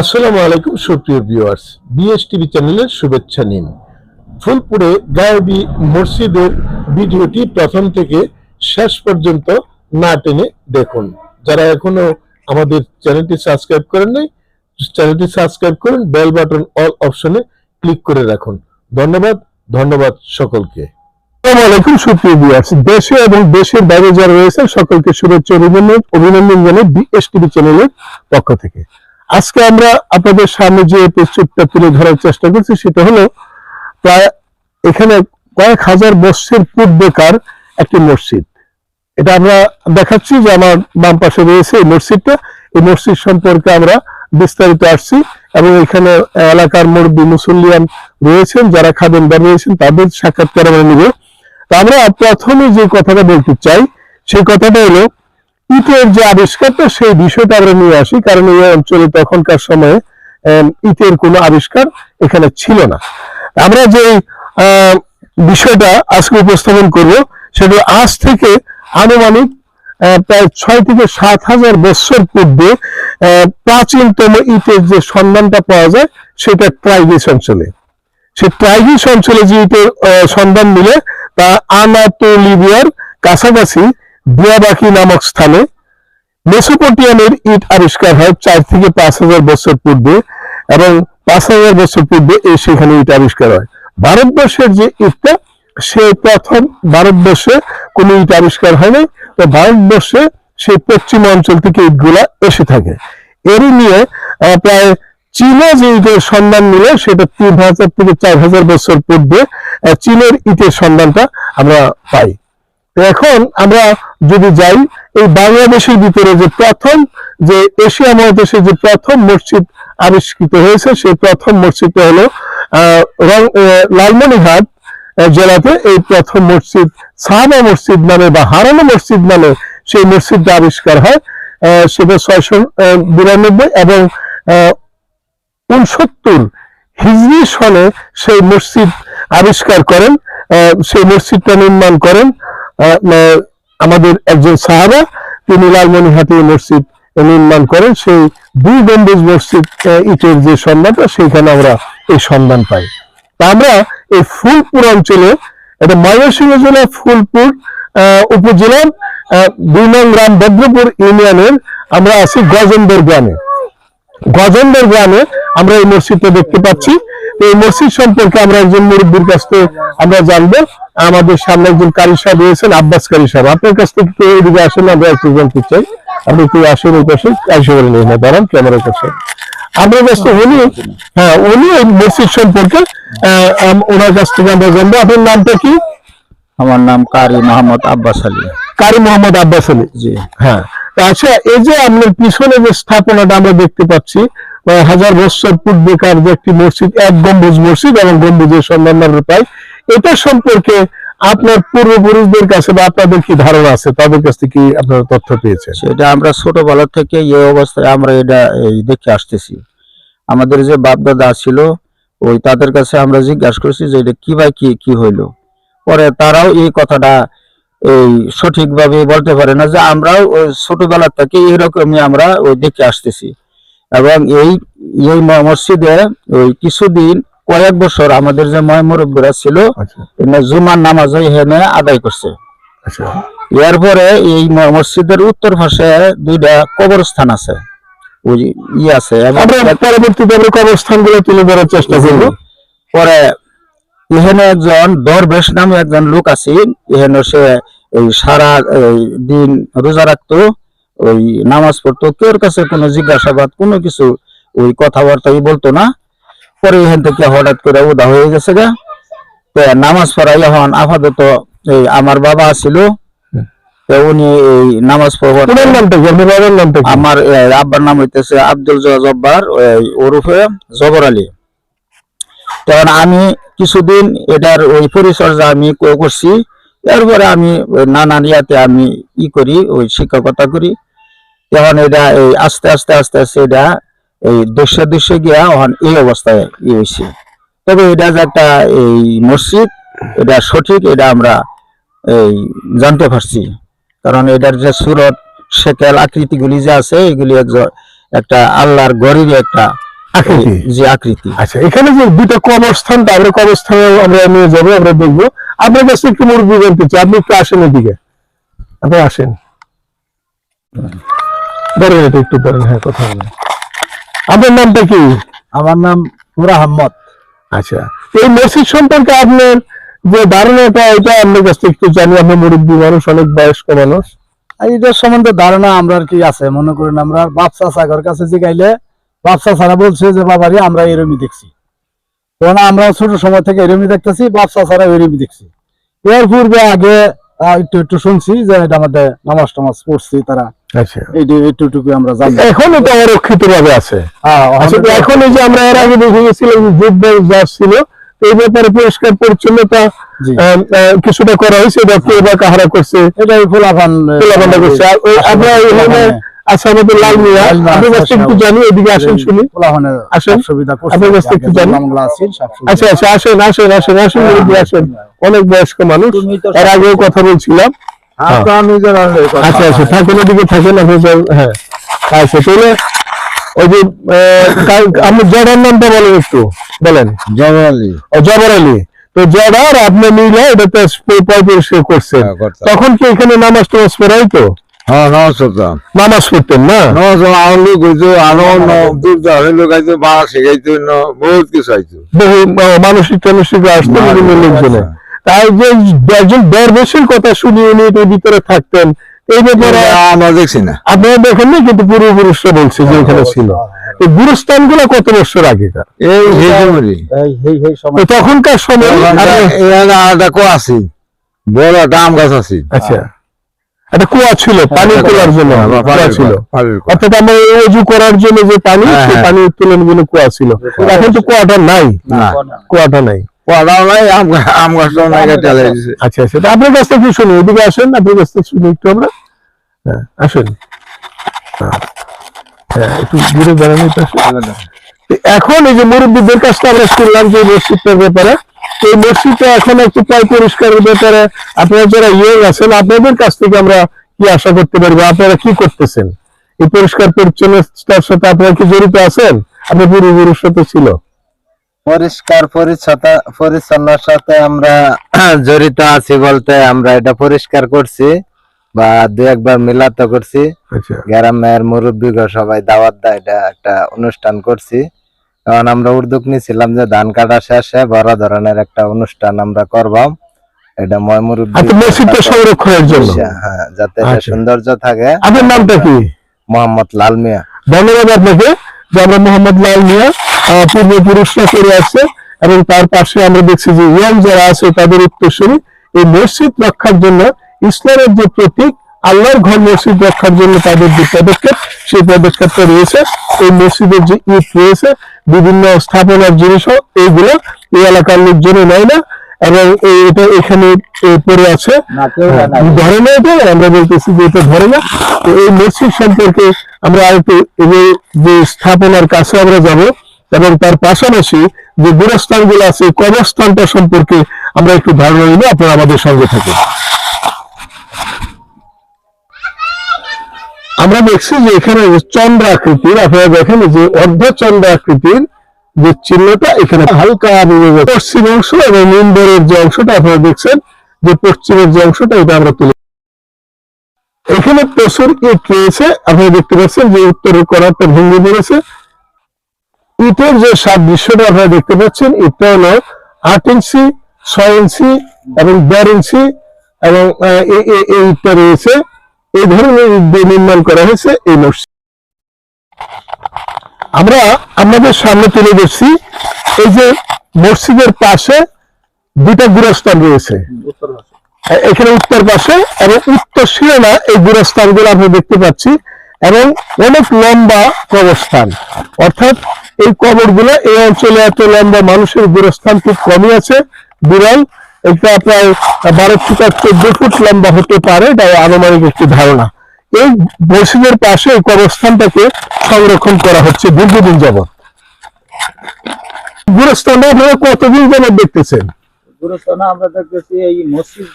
আসসালামু আলাইকুম, সুপ্রিয় ভিউয়ার্স। বিএস চ্যানেলের শুভেচ্ছা নিন। ফুলপুরে গায়েবী মসজিদের ভিডিওটি প্রথম থেকে শেষ পর্যন্ত না টেনে দেখুন। যারা এখনও আমাদের চ্যানেলটি সাবস্ক্রাইব করেন নাই, চ্যানেলটি সাবস্ক্রাইব করুন, বেল বাটন অল অপশনে ক্লিক করে রাখুন। ধন্যবাদ ধন্যবাদ সকলকে। আলাইকুম দেশে এবং দেশের বাইরে যারা রয়েছেন, সকলকে শুভেচ্ছা অভিনন্দন অভিনন্দন জানাই বিএস টিভি চ্যানেলের পক্ষ থেকে। আজকে আমরা আপনাদের সামনে যে প্রস্তুতটা তুলে ধরার চেষ্টা করছি সেটা হলো, প্রায় এখানে কয়েক হাজার বৎসর পূর্বেকার একটি মসজিদ। এটা আমরা দেখাচ্ছি যে আমার বাম পাশে রয়েছে এই মসজিদটা। এই মসজিদ সম্পর্কে আমরা বিস্তারিত আসছি এবং এখানে এলাকার মুরব্বী মুসল্লিয়ান রয়েছেন, যারা খাদেনদার রয়েছেন তাদের সাক্ষাৎকার আমরা নিব। তো আমরা প্রথমে যে কথাটা বলতে চাই, সেই কথাটা হলো ইটের যে আবিষ্কারটা, সেই বিষয়টা আমরা নিয়ে আসি। কারণ এই অঞ্চলে তখনকার সময়ে ইটের কোনো আবিষ্কার এখানে ছিল না। আমরা যে বিষয়টা আজকে উপস্থাপন করব, সেটা আজ থেকে আনুমানিক প্রায় ছয় থেকে সাত হাজার বছর পূর্বে প্রাচীনতম ইটের যে সন্ধানটা পাওয়া যায়, সেটা ট্রাইগিস অঞ্চলে। সে ট্রাইগিস অঞ্চলে যে ইটের সন্ধান মিলে, তা আনাতোলিবিয়ার কাছাকাছি দিয়াবাকি নামক স্থানে মেসোপটিয়ামের ইট আবিষ্কার হয় চার থেকে পাঁচ হাজার বছর পূর্বে এবং পাঁচ হাজার বছর পূর্বে এই সেখানে ইট আবিষ্কার হয়। ভারতবর্ষের যে ইটটা, সে প্রথম ভারতবর্ষে কোন ইট আবিষ্কার হয়নি তো ভারতবর্ষে সেই পশ্চিম অঞ্চল থেকে ইটগুলা এসে থাকে। এরই নিয়ে প্রায় চীনে যে ইটের সন্ধান মিলে সেটা তিন হাজার থেকে চার হাজার বছর পূর্বে চীনের ইটের সন্ধানটা আমরা পাই। এখন আমরা যদি যাই এই বাংলাদেশের ভিতরে যে প্রথম যে এশিয়া মহাদেশে যে প্রথম মসজিদ আবিষ্কৃত হয়েছে সেই প্রথম মসজিদটা হলো আহ, জেলাতে এই প্রথম মসজিদ সাহাবা মসজিদ নামে বা হারানো মসজিদ নামে সেই মসজিদটা আবিষ্কার হয় সেটা ছয়শো বিরানব্বই এবং উনসত্তর হিজরি সনে সেই মসজিদ আবিষ্কার করেন সেই মসজিদটা নির্মাণ করেন। আমাদের একজন সাহাবা, তিনি লালমনিহাটে মসজিদ নির্মাণ করেন। সেই দুই গম্বুজ মসজিদ ইটের যে সন্ধানটা সেইখানে আমরা এই সন্ধান পাই। তা আমরা এই ফুলপুর অঞ্চলে, এটা ময়মনসিংহ জেলা ফুলপুর উপজেলার দুই নং গ্রাম ভদ্রপুর ইউনিয়নের আমরা আছি গজেন্দর গ্রামে। গজেন্দর গ্রামে আমরা এই মসজিদটা দেখতে পাচ্ছি। এই মসজিদ সম্পর্কে আমরা একজন মুরব্বীর কাছ থেকে আমরা জানব। আমাদের সামনে একজন কারি সাহেব রয়েছেন আব্বাস কারি সাহেব। আপনার কাছ থেকে একটু এদিকে আসেন আমরা একটু জানতে চাই। আপনি একটু আসেন এই পাশে কারি সাহেবের নিয়ে না দাঁড়ান ক্যামেরার কাছে আপনার কাছ থেকে উনি হ্যাঁ উনি এই মসজিদ সম্পর্কে ওনার কাছ থেকে আমরা জানব। আপনার নামটা কি? আমার নাম কারি মোহাম্মদ আব্বাস আলী। কারি মোহাম্মদ আব্বাস আলী। জি। হ্যাঁ। আচ্ছা এই যে আপনার পিছনে যে স্থাপনাটা আমরা দেখতে পাচ্ছি হাজার বছর পূর্বেকার যে একটি মসজিদ এক গম্বুজ মসজিদ এবং গম্বুজের সন্ধান আমরা পাই এটা সম্পর্কে আপনার পূর্বপুরুষদের কাছে বা আপনাদের কি ধারণা আছে? তাদের কাছ থেকে আপনারা তথ্য পেয়েছেন। সেটা আমরা ছোটবেলা থেকে এই অবস্থায় আমরা এটা দেখে আসতেছি। আমাদের যে বাপ দাদা ছিল, ওই তাদের কাছে আমরা জিজ্ঞাসা করছি যে এটা কি ভাই কি কি হইল? পরে তারাও এই কথাটা এই সঠিকভাবে বলতে পারে না যে আমরাও ছোটবেলা থেকে এরকমই আমরা ওই দেখে আসতেছি। এবং এই এই মসজিদে ওই কিছুদিন কয়েক বছর আমাদের যে ময় মুরব্বীরা ছিল আচ্ছা। জুমার নামাজ এখানে আদায় করছে। আচ্ছা। এরপরে এই মসজিদের উত্তর পাশে দুইটা কবরস্থান আছে। ওই ই আছে এবং আমরা পরবর্তীতে আমরা তুলে ধরার চেষ্টা করব। পরে এখানে একজন দরবেশ নামে একজন লোক এখানে সে এই সারা দিন রোজা রাখতো ওই নামাজ পড়তো কাছে কোনো জিজ্ঞাসাবাদ কোনো কিছু ওই কথাবার্তাই বলতো না। পরে এখান থেকে হঠাৎ করে উদা হয়ে গেছে গা। তো নামাজ পড়াই এখন আপাতত এই আমার বাবা ছিল। উনি এই নামাজ পড়বার নামটা কি? আপনার বাবার নামটা আমার আব্বার নাম হইতেছে আব্দুল জব্বার ওরফে জবর আলী। তখন আমি কিছুদিন এটার ওই পরিচর্যা আমি করছি। এরপরে আমি নানান ইয়াতে আমি ই করি ওই শিক্ষকতা করি। তখন এটা এই আস্তে আস্তে আস্তে আস্তে এটা এই দস্যে দস্যে গিয়া এখন এই অবস্থায় ই হয়েছে। তবে এটা যে একটা এই মসজিদ এটা সঠিক এটা আমরা এই জানতে পারছি। কারণ এটার যে সুরত সেকেল আকৃতিগুলি যে আছে এগুলি একটা আল্লাহর গরিব একটা আকৃতি। যে আকৃতি। আচ্ছা এখানে যে দুটো কবরস্থানটা আমরা কবরস্থানে আমরা নিয়ে যাব আমরা দেখব। আপনার কাছে একটু মুরব্বী জানতে চাই আপনি একটু আসেন এদিকে। আপনি আসেন। ধরেন এটা একটু ধরেন হ্যাঁ কথা বলেন। আপনার নামটা কি? আমার নাম পুরা আহমদ। আচ্ছা এই মসজিদ সম্পর্কে আপনার যে ধারণাটা এটা আপনার কাছ থেকে একটু জানি। আপনি মুরব্বী মানুষ অনেক বয়স্ক মানুষ। এটার সম্বন্ধে ধারণা আমরা আর কি আছে। মনে করেন আমরা বাপসা সাগর কাছে জিগাইলে বাপসা সারা বলছে যে বাবারি আমরা এরমি দেখছি। তখন আমরা ছোট সময় থেকে এরমি দেখতেছি বাপসা সারা এরমি দেখছি। এর পূর্বে আগে একটু একটু শুনছি যে এটা আমাদের নামাজ টামাজ পড়ছি তারা। এই এইটুকু আমরা জানি। এখন এটা অরক্ষিত ভাবে আছে। হ্যাঁ, তো এখন যে আমরা এর আগে দেখে গেছিলাম যুদ্ধ যা ছিল এই ব্যাপারে পরিষ্কার পরিচ্ছন্নতা জি। আহ, আহ, কিছুটা করা হয়েছে এটা কে বা কাহারা করছে? এটাই ফুলাফান খোলাপাল্টা করছে। আমরা এখানে আচ্ছা আমাদের লাল মিয়া। আপনার কাছ একটু জানি এদিকে আসেন শুনি। ফুলাফানের আসেন। আপনার কাছ একটু জানি। আচ্ছা আচ্ছা আসেন আসেন আসেন আসেন মুরব্বী, আসেন। অনেক বয়স্ক মানুষ। এর আগেও কথা বলছিলাম। আপনার নিজের আর এই কথা। আচ্ছা আচ্ছা থাকেন ওদিকে থাকেন আপনি হ্যাঁ। আচ্ছা তাহলে ওই যে আহ, জড়ার নামটা বলেন একটু বলেন। জবর আলী। জবর আলী। তো জড়ার আপনি মিলে এটাতে পঁয়ত্রিশে করছেন। হ্যাঁ, তখন কি এখানে নামাজ টামাজ পড়াই তো? হ্যাঁ নমস্কার নামাজ পড়তেন না? লোক আইতো বাড়া শেখাইতো বহুত কিছু আইতো বহু মানসিক টানসিক আসতো বিভিন্ন লোকজনে। আচ্ছা। তাই যে একজন দরবেশের কথা শুনি উনি এটার ভিতরে থাকতেন এই ব্যাপারে আমরা দেখছি না। আপনারা দেখেন না কিন্তু পূর্বপুরুষরা বলছে যে এখানে ছিল। এই গুরুস্থানগুলো কত বছর আগেকার? এই তো সময়। তখনকার সময় আপনি- এখানে আছে। বড় একটা আম গাছ আছে। আচ্ছা। একটা কুয়া ছিল পানি তোলার জন্য। কুয়া ছিল। অর্থাৎ আমরা করার জন্য যে পানি হ্যাঁ, সেই হ্যাঁ। পানি উত্তোলন জন্য কুয়া ছিল। এখন তো কুয়াটা নাই। কুয়াটা নাই। নাই আম আম গাছটাও নাই টেলে দিছে আচ্ছা আচ্ছা আপনার কাছ থেকে শুনি এদিকে আসেন আপনার কাছ থেকে শুনি একটু আমরা। হ্যাঁ আসেন। হ্যাঁ, হ্যাঁ একটু এখন এই যে মুরব্বীদের কাছ আমরা শুনলাম যে মসজিদটার ব্যাপারে। এই মসজিদটা এখন একটু প্রায় পরিষ্কারের ব্যাপারে আপনারা যারা ইয়ে আছেন আপনাদের কাছ থেকে আমরা কি আশা করতে পারব আপনারা কি করতেছেন? এই পরিষ্কার পরিচ্ছন্নতার সাথে আপনারা কি জড়িত আছেন? আপনার পূর্বপুরুষ সাথে ছিল। পরিষ্কার পরিচ্ছন্নতা পরিচ্ছন্নতার সাথে আমরা জড়িত আছি বলতে আমরা এটা পরিষ্কার করছি বা দু একবার মিলাত করছি। আচ্ছা। গ্রামের মুরব্বী সবাই দাওয়াত দেয় এটা একটা অনুষ্ঠান করছি। কারণ আমরা উদ্যোগ নিয়েছিলাম যে ধান কাটা শেষে বড় ধরনের একটা অনুষ্ঠান আমরা করবাম এটা আচ্ছা মসজিদটা সংরক্ষণের জন্য। হ্যাঁ যাতে আচ্ছা। সৌন্দর্য থাকে। আপনার নামটা কি? মোহাম্মদ লাল মিয়া। ধন্যবাদ আপনাকে। যে আমরা মোহাম্মদ লাল মিয়া পূর্বপুরুষরা করে আসছে এবং তার পাশে আমরা দেখছি যে ইয়াং যারা আছে তাদের উত্তরসূরি এই মসজিদ রক্ষার জন্য ইসলামের যে প্রতীক আল্লাহর ঘর মসজিদ রক্ষার জন্য তাদের যে পদক্ষেপ সেই পদক্ষেপটা রয়েছে। এই মসজিদের যে ইট রয়েছে বিভিন্ন স্থাপনার জিনিসও এইগুলো এই এলাকার লোকজনে নেয় না এবং এটা এখানে পড়ে আছে। ধরে না এটা আমরা বলতেছি যে এটা ধরে না। তো এই মসজিদ সম্পর্কে আমরা আরেকটু যে স্থাপনার কাছে আমরা যাব। এবং তার পাশাপাশি যে গুরস্থানগুলো আছে, কবরস্থানটা সম্পর্কে আমরা একটু ধারণা নিলে আপনারা আমাদের সঙ্গে থাকুন। আমরা দেখছি যে এখানে চন্দ্র আকৃতির আপনারা দেখেন যে অর্ধ চন্দ্র আকৃতির যে চিহ্নটা এখানে হালকা পশ্চিম অংশ এবং নিম্বরের যে অংশটা, আপনারা দেখছেন যে পশ্চিমের যে অংশটা, এটা আমরা তুলে এখানে প্রচুর ইট রয়েছে, আপনারা দেখতে পাচ্ছেন যে উত্তরের করারটা ভেঙে পড়েছে। ইটের যে সাত দৃশ্যটা আপনারা দেখতে পাচ্ছেন, ইটটা হলো আট ইঞ্চি, ছয় ইঞ্চি এবং দেড় ইঞ্চি এবং ইটটা রয়েছে। এই ধরনের ইট দিয়ে নির্মাণ করা হয়েছে এই মসজিদ। আমরা আমাদের সামনে তুলে ধরছি, এই যে মসজিদের পাশে দুটা গুরস্থান রয়েছে। এখানে উত্তর পাশে এবং উত্তর সীমানা এই গুরস্থানগুলো আমরা দেখতে পাচ্ছি। এবং অনেক লম্বা কবরস্থান। অর্থাৎ এই কবরগুলো এই অঞ্চলে এত লম্বা মানুষের গুরস্থান খুব কমই আছে। বিরল এটা প্রায় বারো থেকে চোদ্দ ফুট লম্বা হতে পারে এটা আনুমানিক একটি ধারণা। এই মসজিদের পাশে এই কবরস্থানটাকে সংরক্ষণ করা হচ্ছে দীর্ঘদিন যাবত গুরস্থানটা আপনারা কতদিন যাবত দেখতেছেন? গুরুস্থান আমরা দেখতেছি এই মসজিদ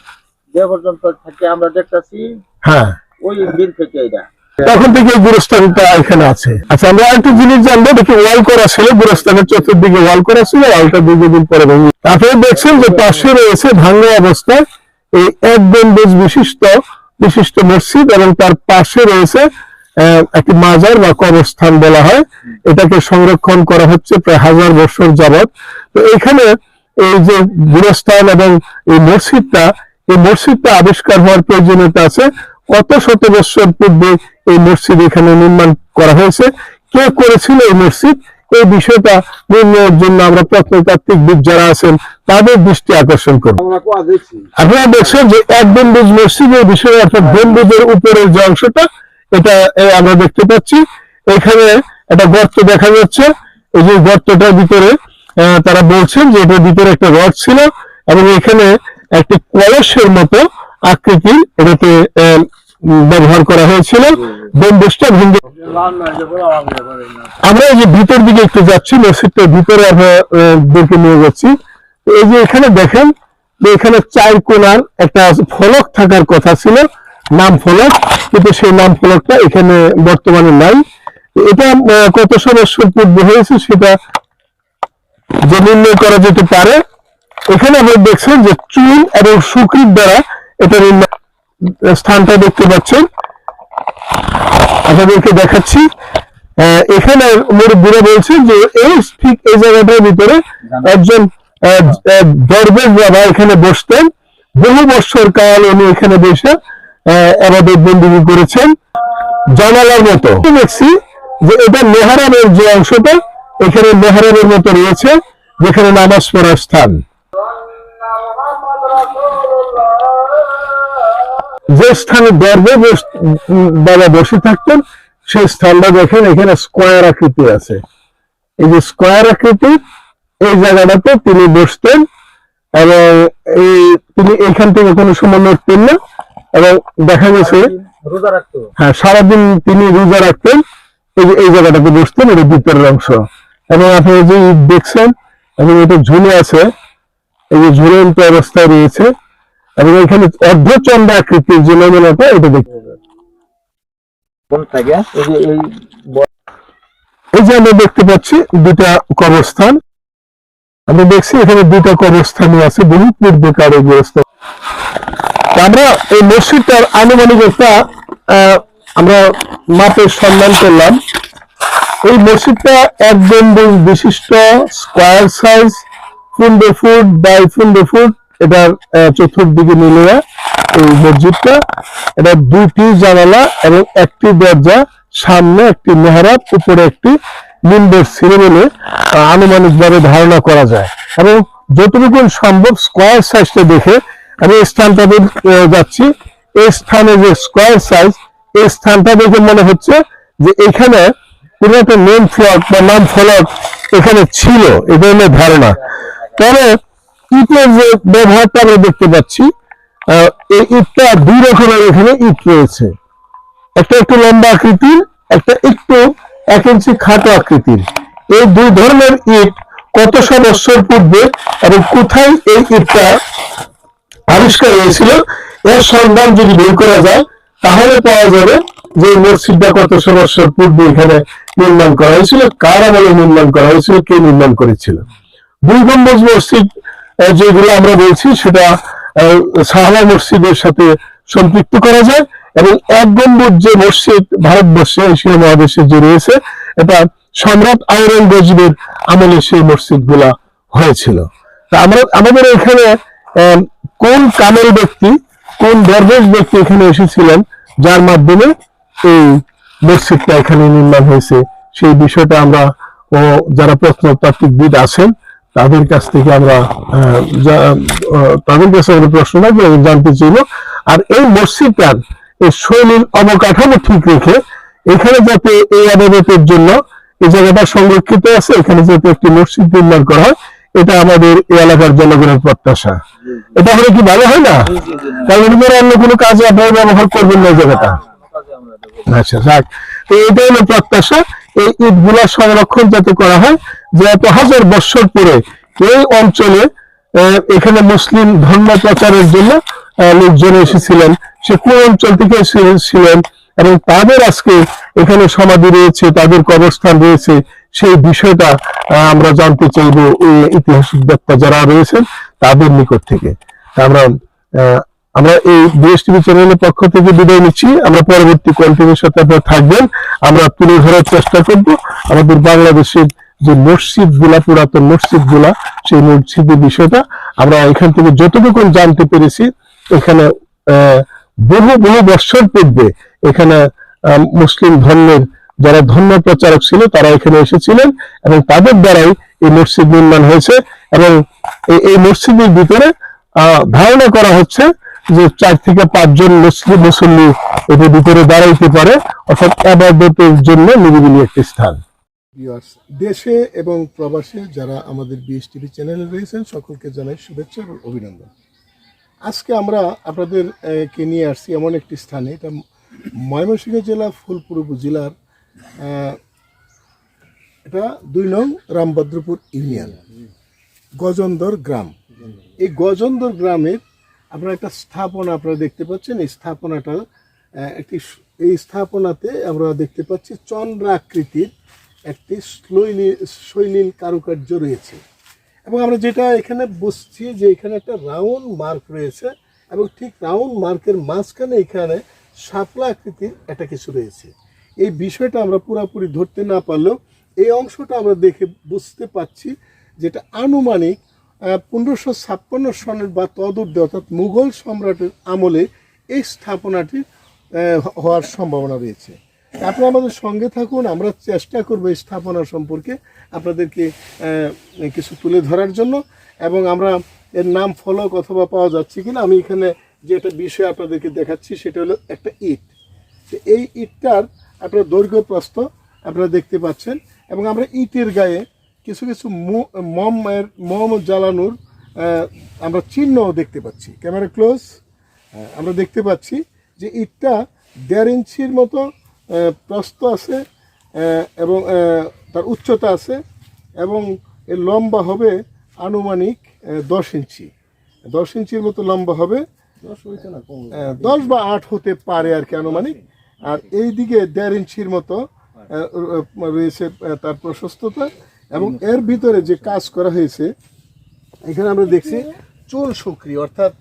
যে পর্যন্ত থেকে আমরা দেখতেছি হ্যাঁ। ওই দিন থেকে এটা। তখন থেকে গুরুস্থানটা এখানে আছে। আচ্ছা আমরা একটা জিনিস জানব, দেখি ওয়াল করা ছিল, গুরুস্থানের চতুর্দিকে ওয়াল করা ছিল, ওয়ালটা দীর্ঘদিন পরে ভেঙে তারপরে দেখছেন যে পাশে রয়েছে ভাঙ্গা অবস্থায় এই এক গম্বুজ বিশিষ্ট বিশিষ্ট মসজিদ এবং তার পাশে রয়েছে একটি মাজার বা কবরস্থান বলা হয়। এটাকে সংরক্ষণ করা হচ্ছে প্রায় হাজার বছর যাবত তো এখানে এই যে গুরুস্থান এবং এই মসজিদটা এই মসজিদটা আবিষ্কার হওয়ার প্রয়োজনীয়তা আছে। কত শত বছর পূর্বে এই মসজিদ এখানে নির্মাণ করা হয়েছে? কে করেছিল এই মসজিদ? এই বিষয়টা নির্ণয়ের জন্য আমরা প্রত্নতাত্ত্বিকবিদ যারা আছেন তাদের দৃষ্টি আকর্ষণ করব। আপনারা দেখছেন যে এক গম্বুজ মসজিদের বিষয়ে অর্থাৎ গম্বুজের উপরের যে অংশটা এটা আমরা দেখতে পাচ্ছি। এখানে একটা গর্ত দেখা যাচ্ছে। এই যে গর্তটার ভিতরে আহ, তারা বলছেন যে এটার ভিতরে একটা রড ছিল এবং এখানে একটি কলসের মতো আকৃতির এটাতে ব্যবহার করা হয়েছিল। ভেঙে আমরা এই যে ভিতর দিকে একটু যাচ্ছি, মসজিদটার ভিতরে আমরা দিকে নিয়ে যাচ্ছি। এই যে এখানে দেখেন এখানে চার কোনার একটা ফলক থাকার কথা ছিল, নাম ফলক, কিন্তু সেই নাম ফলকটা এখানে বর্তমানে নাই। এটা কত বছর পূর্বে হয়েছে সেটা যে নির্ণয় করা যেতে পারে। এখানে আপনারা দেখছেন যে চুল এবং সুকৃত দ্বারা এটা নির্ণয় স্থানটা দেখতে পাচ্ছেন। আপনাদেরকে দেখাচ্ছি। এখানে মুরব্বীরা বলছেন যে, এই ঠিক এই জায়গাটার ভিতরে একজন দরবেশ বাবা এখানে বসতেন। বহু বছর কাল উনি এখানে বসে আমাদের বন্দিগি করেছেন। জানালার মতো। দেখছি যে এটা মেহারামের যে অংশটা, এখানে মেহারামের মতো রয়েছে, যেখানে নামাজ পড়ার স্থান। যে স্থানে উম, বাবা বসে থাকতেন সেই স্থানটা দেখেন এখানে স্কোয়ার আকৃতি আছে। এই যে স্কোয়ার আকৃতি এই জায়গাটাতে তিনি বসতেন এবং এই তিনি এখান থেকে কোনো সময় নড়তেন না এবং দেখা গেছে হ্যাঁ সারাদিন তিনি রোজা রাখতেন এই যে এই জায়গাটাতে বসতেন এটা ভিতরের অংশ। এবং আপনি যে দেখছেন এবং এটা ঝুলে আছে এই যে ঝুলন্ত অবস্থায় রয়েছে এবং এখানে অর্ধচন্দ্র আকৃতির যে নমুনাটা এটা দেখতে এই যে আমরা দেখতে পাচ্ছি দুটা কবরস্থান। আমরা দেখছি এখানে দুটা কবরস্থানই আছে বহু পূর্বেকার এই আমরা এই মসজিদটার আনুমানিক একটা আহ, আমরা মাপের সম্মান করলাম। এই মসজিদটা এক গম্বুজ বিশিষ্ট স্কোয়ার সাইজ পনেরো ফুট বাই পনেরো ফুট এটার চতুর্দিকে মিলিয়ে এই মসজিদটা। এটা দুইটি জানালা এবং একটি দরজা, সামনে একটি মেহরাব, উপরে একটি মিম্বর ছিল বলে আনুমানিক ভাবে ধারণা করা যায়। এবং যতটুকু সম্ভব স্কোয়ার সাইজটা দেখে আমি স্থানটাতে যাচ্ছি। এই স্থানে যে স্কোয়ার সাইজ এই স্থানটা দেখে মনে হচ্ছে যে এখানে কোনো একটা নেম ফ্লক বা নাম ফলক এখানে ছিল এই ধরনের ধারণা। তবে ইটের যে ব্যবহারটা আমরা দেখতে পাচ্ছি এই ইটটা দুই রকমের এখানে ইট রয়েছে। একটা একটু লম্বা আকৃতির, একটা একটু এক ইঞ্চি খাটো আকৃতির। এই দুই ধরনের ইট কতশো বছর পূর্বে এবং কোথায় এই ইটটা আবিষ্কার হয়েছিল, এর সন্ধান যদি বের করা যায়, তাহলে পাওয়া যাবে যে মসজিদটা কতশো বছর পূর্বে এখানে নির্মাণ করা হয়েছিল, কার আমলে নির্মাণ করা হয়েছিল, কে নির্মাণ করেছিল। দুই গম্বুজ মসজিদ যেগুলো আমরা বলছি সেটা সাহাবা মসজিদের সাথে সম্পৃক্ত করা যায় এবং এক গম্বুজ যে মসজিদ ভারতবর্ষে, এশিয়া মহাদেশে যে রয়েছে, এটা সম্রাট আওরঙ্গজেবের আমলে সেই মসজিদগুলা হয়েছিল আমরা, আমাদের এখানে কোন কামের ব্যক্তি, কোন দরবেশ ব্যক্তি এখানে এসেছিলেন, যার মাধ্যমে এই মসজিদটা এখানে নির্মাণ হয়েছে, সেই বিষয়টা আমরা, ও যারা প্রত্নতাত্ত্বিকবিদ আছেন তাদের কাছ থেকে আমরা তাদের কাছে আমরা এবং জানতে চাইব। আর এই মসজিদটার, এই শৈলীর অবকাঠামো ঠিক রেখে এখানে যাতে এই আবাদতের জন্য এই জায়গাটা সংরক্ষিত আছে, এখানে যাতে একটি মসজিদ নির্মাণ করা হয়, এটা আমাদের এই এলাকার জনগণের প্রত্যাশা। এটা হলে কি ভালো হয় না? কারণ এর অন্য কোনো কাজে আপনারা ব্যবহার করবেন না জায়গাটা। আচ্ছা যাক। তো এটা হলো প্রত্যাশা। এই ইটগুলা সংরক্ষণ যাতে করা হয় যে এত হাজার বছর পরে এই অঞ্চলে এখানে মুসলিম ধর্ম প্রচারের জন্য লোকজন এসেছিলেন। সে কোন অঞ্চল থেকে এসেছিলেন এবং তাদের আজকে এখানে সমাধি রয়েছে, তাদের কবরস্থান রয়েছে, সেই বিষয়টা আমরা জানতে চাইব ওই ঐতিহাসিক ব্যক্তা যারা রয়েছেন, তাদের নিকট থেকে। আমরা আমরা এই বিএস টিভি চ্যানেলের পক্ষ থেকে বিদায় নিচ্ছি। আমরা পরবর্তী কন্টেন্টের সাথে আপনারা থাকবেন। আমরা তুলে ধরার চেষ্টা করব। আমাদের বাংলাদেশের যে মসজিদগুলা পুরাতন মসজিদগুলা সেই মসজিদের বিষয়টা, আমরা এখান থেকে যতটুকু জানতে পেরেছি, এখানে বহু বহু বৎসর পূর্বে এখানে মুসলিম ধর্মের যারা ধর্ম প্রচারক ছিল, তারা এখানে এসেছিলেন এবং তাদের দ্বারাই এই মসজিদ নির্মাণ হয়েছে এবং এই- মসজিদের ভিতরে ধারণা করা হচ্ছে যে চার থেকে পাঁচজন মুসলিম মুসল্লি এটার ভিতরে দাঁড়াইতে পারে, অর্থাৎ আবাদতের জন্য নিরিবিলি একটি স্থান। দেশে এবং প্রবাসে যারা আমাদের বিএসটিভি চ্যানেলে রয়েছেন, সকলকে জানাই শুভেচ্ছা এবং অভিনন্দন। আজকে আমরা আপনাদের কে নিয়ে আসছি এমন একটি স্থানে। এটা ময়মনসিংহ জেলা ফুলপুর উপজেলার এটা দুই নং রামভদ্রপুর ইউনিয়ন, গজন্দর গ্রাম। এই গজন্দর গ্রামের আপনারা একটা স্থাপনা আপনারা দেখতে পাচ্ছেন, এই স্থাপনাটা একটি এই স্থাপনাতে আমরা দেখতে পাচ্ছি চন্দ্রাকৃতির একটি শৈলী শৈলীল কারুকার্য রয়েছে। এবং আমরা যেটা এখানে বুঝছি যে এখানে একটা রাউন্ড মার্ক রয়েছে এবং ঠিক রাউন্ড মার্কের মাঝখানে এখানে শাপলা আকৃতির একটা কিছু রয়েছে। এই বিষয়টা আমরা পুরোপুরি ধরতে না পারলেও এই অংশটা আমরা দেখে বুঝতে পাচ্ছি যেটা আনুমানিক পনেরোশো ছাপ্পান্ন সনের বা তদূর্ধ্বে অর্থাৎ মুঘল সম্রাটের আমলে এই স্থাপনাটি হওয়ার সম্ভাবনা রয়েছে। আপনি আমাদের সঙ্গে থাকুন, আমরা চেষ্টা করব এই স্থাপনা সম্পর্কে আপনাদেরকে কিছু তুলে ধরার জন্য, এবং আমরা এর নাম, ফলক অথবা পাওয়া যাচ্ছে কিনা, আমি এখানে যে একটা বিষয় আপনাদেরকে দেখাচ্ছি, সেটা হলো একটা ইট। এই ইটটার আপনার দৈর্ঘ্য প্রস্থ আপনারা দেখতে পাচ্ছেন, এবং আমরা ইটের গায়ে কিছু কিছু মো- মম এর মম জ্বালানোর আমরা চিহ্নও দেখতে পাচ্ছি। Camera close. আমরা দেখতে পাচ্ছি যে ইটটা দেড় ইঞ্চির মতো আহ, প্রস্থ আছে এবং তার উচ্চতা আছে এবং এর লম্বা হবে আনুমানিক দশ ইঞ্চি। দশ ইঞ্চির মতো লম্বা হবে। দশ বা আট হতে পারে আর কি আনুমানিক। আর এই দিকে দেড় ইঞ্চির মতো রয়েছে তার প্রশস্ততা। এবং এর ভিতরে যে কাজ করা হয়েছে, এখানে আমরা দেখছি চুন শুকরি অর্থাৎ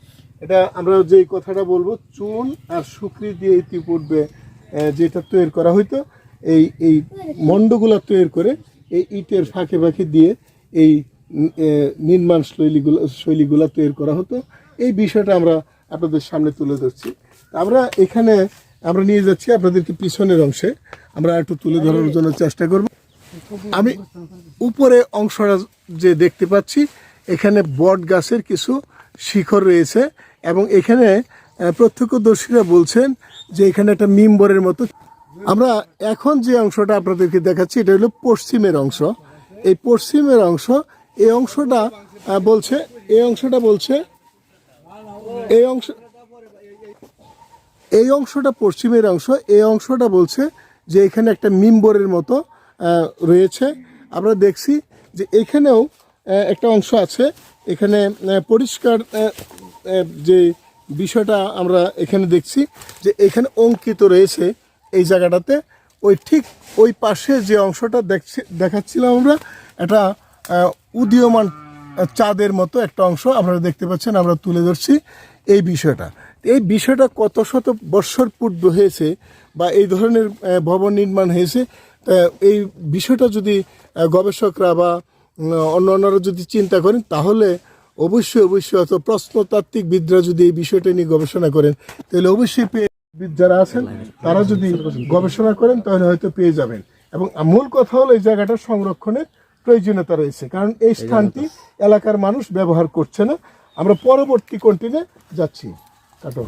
এটা আমরা যে কথাটা বলব, চুন আর সুক্রি দিয়ে ইতিপূর্বে যেটা তৈরি করা হইতো, এই এই মণ্ডগুলা তৈরি করে এই ইটের ফাঁকে ফাঁকে দিয়ে এই নির্মাণ শৈলীগুলো শৈলীগুলো তৈরি করা হতো। এই বিষয়টা আমরা আপনাদের সামনে তুলে ধরছি। আমরা এখানে, আমরা নিয়ে যাচ্ছি আপনাদেরকে পিছনের অংশে। আমরা একটু তুলে ধরার জন্য চেষ্টা করব। আমি উপরে অংশটা যে দেখতে পাচ্ছি, এখানে বট গাছের কিছু শিখর রয়েছে এবং এখানে প্রত্যক্ষদর্শীরা বলছেন যে এখানে একটা মিম্বরের মতো। আমরা এখন যে অংশটা আপনাদেরকে দেখাচ্ছি, এটা হলো পশ্চিমের অংশ। এই পশ্চিমের অংশ এই অংশটা বলছে এই অংশটা বলছে, এই অংশ, এই অংশটা পশ্চিমের অংশ এই অংশটা বলছে যে এখানে একটা মিম্বরের মতো রয়েছে। আমরা দেখছি যে এখানেও একটা অংশ আছে। এখানে পরিষ্কার যে বিষয়টা আমরা এখানে দেখছি যে এখানে অঙ্কিত রয়েছে এই জায়গাটাতে। ওই ঠিক ওই পাশে যে অংশটা দেখছি, দেখাচ্ছিলাম আমরা, এটা উদীয়মান চাঁদের মতো একটা অংশ আপনারা দেখতে পাচ্ছেন, আমরা তুলে ধরছি এই বিষয়টা। এই বিষয়টা কত শত বৎসর পূর্ব হয়েছে বা এই ধরনের ভবন নির্মাণ হয়েছে এই বিষয়টা যদি গবেষকরা বা অন্য অন্যরা যদি চিন্তা করেন তাহলে অবশ্যই অবশ্যই অত প্রশ্নতাত্ত্বিক বিদরা যদি এই বিষয়টা নিয়ে গবেষণা করেন তাহলে অবশ্যই পেয়ে যারা আছেন তারা যদি গবেষণা করেন তাহলে হয়তো পেয়ে যাবেন। এবং মূল কথা হলো এই জায়গাটা সংরক্ষণের প্রয়োজনীয়তা রয়েছে। কারণ এই স্থানটি এলাকার মানুষ ব্যবহার করছে না। আমরা পরবর্তী কন্টিনে যাচ্ছি? কাটো।